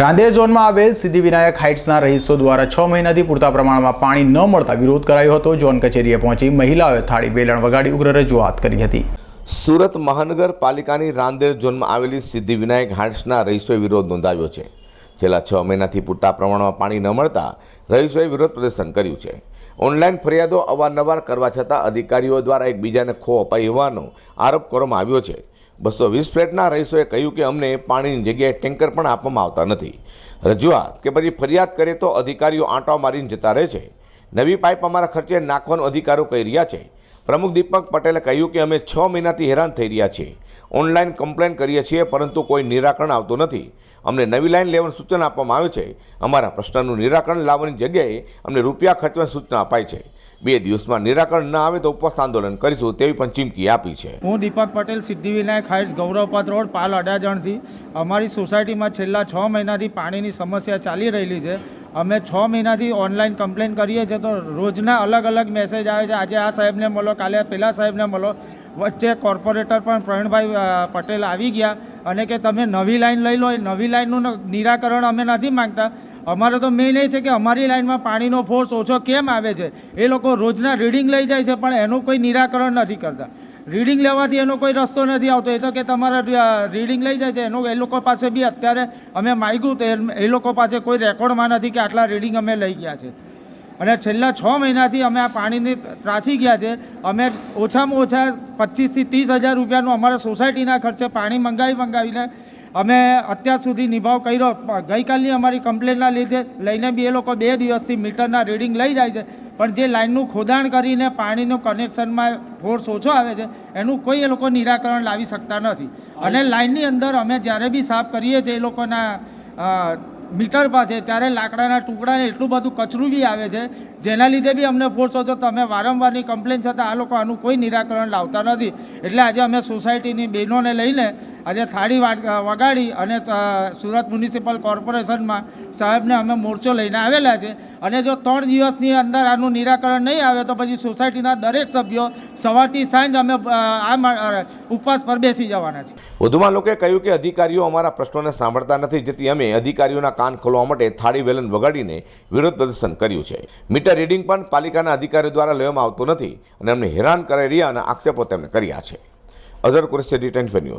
રાંદેર ઝોનમાં આવેલ સિદ્ધિવિનાયક હાઇટ્સના રહીશો દ્વારા છ મહિનાથી પૂરતા પ્રમાણમાં પાણી ન મળતા વિરોધ કરાયો હતો. ઝોન કચેરીએ પહોંચી મહિલાઓએ થાળી, વેલણ વગાડી ઉગ્ર રજૂઆત કરી હતી. સુરત મહાનગરપાલિકાની રાંદેર ઝોનમાં આવેલી સિદ્ધિવિનાયક હાઇટ્સના રહીશોએ વિરોધ નોંધાવ્યો છે. છેલ્લા છ મહિનાથી પૂરતા પ્રમાણમાં પાણી ન મળતા રહીશોએ વિરોધ પ્રદર્શન કર્યું છે. ઓનલાઈન ફરિયાદો અવારનવાર કરવા છતાં અધિકારીઓ દ્વારા એકબીજાને ખો અપાઈ હોવાનો આરોપ કરવામાં આવ્યો છે. બસો વીસ ફ્લેટના રહીશોએ કહ્યું કે અમને પાણીની જગ્યાએ ટેન્કર પણ આપવામાં આવતા નથી. રજૂઆત કે પછી ફરિયાદ કરે તો અધિકારીઓ આંટો મારીને જતા રહે છે. નવી પાઇપ અમારા ખર્ચે નાખવાનો અધિકારો કહી રહ્યા છે. પ્રમુખ દીપક પટેલે કહ્યું કે અમે છ મહિનાથી હેરાન થઈ રહ્યા છીએ. ઓનલાઈન કમ્પ્લેન કરીએ છીએ, પરંતુ કોઈ નિરાકરણ આવતું નથી. અમને નવી લાઈન લેવાનું સૂચન આપવામાં આવે છે. અમારા પ્રશ્નનું નિરાકરણ લાવવાની જગ્યાએ અમને રૂપિયા ખર્ચવાની સૂચના અપાય છે. બે દિવસમાં નિરાકરણ ન આવે તો ઉપવાસ આંદોલન કરીશું તેવી પણ ચીમકી આપી છે. હું દીપક પટેલ, સિદ્ધિવિનાયક હાઇટ્સ ગૌરવપાત રોડ, પાલ અડાજણથી. અમારી સોસાયટીમાં છેલ્લા છ મહિનાથી પાણીની સમસ્યા ચાલી રહેલી છે. અમે છ મહિનાથી ઓનલાઈન કમ્પ્લેન કરીએ છીએ તો રોજના અલગ અલગ મેસેજ આવે છે. આજે આ સાહેબને મળો, કાલે પેલા સાહેબને મળો. વચ્ચે કોર્પોરેટર પણ પ્રવીણભાઈ પટેલ આવી ગયા અને કે તમે નવી લાઈન લઈ લો. એ નવી લાઈનનું નિરાકરણ અમે નથી માંગતા. અમારે તો મેઇન એ છે કે અમારી લાઈનમાં પાણીનો ફોર્સ ઓછો કેમ આવે છે? એ લોકો રોજના રીડિંગ લઈ જાય છે, પણ એનું કોઈ નિરાકરણ નથી કરતા. રીડિંગ લેવાથી એનો કોઈ રસ્તો નથી આવતો. એ તો કે તમારા રીડિંગ લઈ જાય છે. એનો એ લોકો પાસે બી અત્યારે અમે માગ્યું તો એ- લોકો પાસે કોઈ રેકોર્ડમાં નથી કે આટલા રીડિંગ અમે લઈ ગયા છે. અને છેલ્લા છ મહિનાથી અમે આ પાણીની ત્રાસી ગયા છે. અમે ઓછામાં ઓછા પચીસથી ત્રીસ હજાર રૂપિયાનું અમારા સોસાયટીના ખર્ચે પાણી મંગાવી મંગાવીને અમે અત્યાર સુધી નિભાવ કર્યો. ગઈકાલની અમારી કમ્પ્લેનના લીધે લઈને બી એ લોકો બે દિવસથી મીટરના રીડિંગ લઈ જાય છે. પણ જે લાઇનનું ખોદાણ કરીને પાણીનો કનેક્શનમાં ફોર્સ ઓછો આવે છે, એનું કોઈ એ લોકો નિરાકરણ લાવી શકતા નથી. અને લાઇનની અંદર અમે જ્યારે બી સાફ કરીએ છીએ એ લોકોના મીટર પાસે, ત્યારે લાકડાના ટુકડાને એટલું બધું કચરું બી આવે છે, જેના લીધે બી અમને ફોર્સ હતો તો અમે વારંવારની કમ્પ્લેન છતાં આ લોકો આનું કોઈ નિરાકરણ લાવતા નથી. એટલે આજે અમે સોસાયટીની બહેનોને લઈને આજે થાળી વાગ- વગાડી અને સુરત મ્યુનિસિપલ કોર્પોરેશનમાં સાહેબને અમે મોરચો લઈને આવેલા છે. અને જો ત્રણ દિવસની અંદર આનું નિરાકરણ નહીં આવે તો પછી સોસાયટીના દરેક સભ્યો સવારથી સાંજ અમે આ ઉપવાસ પર બેસી જવાના છે. વધુમાં લોકોએ કહ્યું કે અધિકારીઓ અમારા પ્રશ્નોને સાંભળતા નથી, જેથી અમે અધિકારીઓના કાન ખોલવા માટે થાળી વેલન વગાડીને વિરોધ પ્રદર્શન કર્યું છે. મીટર રીડિંગ પણ પાલિકાના અધિકારીઓ દ્વારા લેવામાં આવતું નથી અને અમને હેરાન કરાઈ રહ્યા અને આક્ષેપો તેમણે કર્યા છે. Azhar Qureshi tension news.